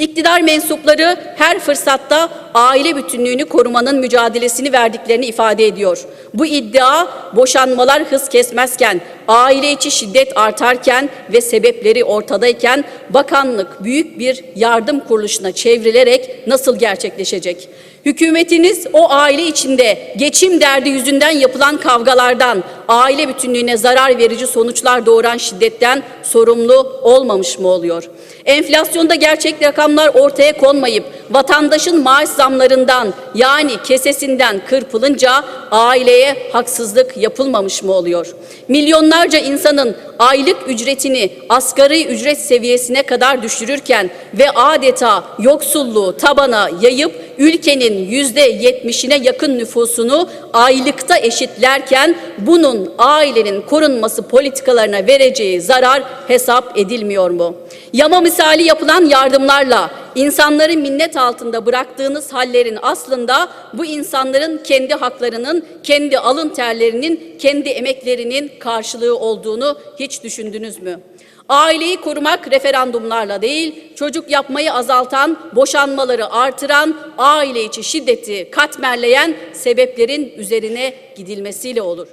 E İktidar mensupları her fırsatta aile bütünlüğünü korumanın mücadelesini verdiklerini ifade ediyor. Bu iddia boşanmalar hız kesmezken, aile içi şiddet artarken ve sebepleri ortadayken bakanlık büyük bir yardım kuruluşuna çevrilerek nasıl gerçekleşecek? Hükümetiniz o aile içinde geçim derdi yüzünden yapılan kavgalardan, aile bütünlüğüne zarar verici sonuçlar doğuran şiddetten sorumlu olmamış mı oluyor? Enflasyonda gerçek rakamlar ortaya konmayıp vatandaşın maaş zamlarından yani kesesinden kırpılınca aileye haksızlık yapılmamış mı oluyor? Milyonlarca insanın aylık ücretini asgari ücret seviyesine kadar düşürürken ve adeta yoksulluğu tabana yayıp ülkenin yüzde yetmişine yakın nüfusunu aylıkta eşitlerken bunun ailenin korunması politikalarına vereceği zarar hesap edilmiyor mu? Yama misali yapılan yardımlarla insanları minnet altında bıraktığınız hallerin aslında bu insanların kendi haklarının, kendi alın terlerinin, kendi emeklerinin karşılığı olduğunu hiç düşündünüz mü? Aileyi korumak referandumlarla değil, çocuk yapmayı azaltan, boşanmaları artıran, aile içi şiddeti katmerleyen sebeplerin üzerine gidilmesiyle olur.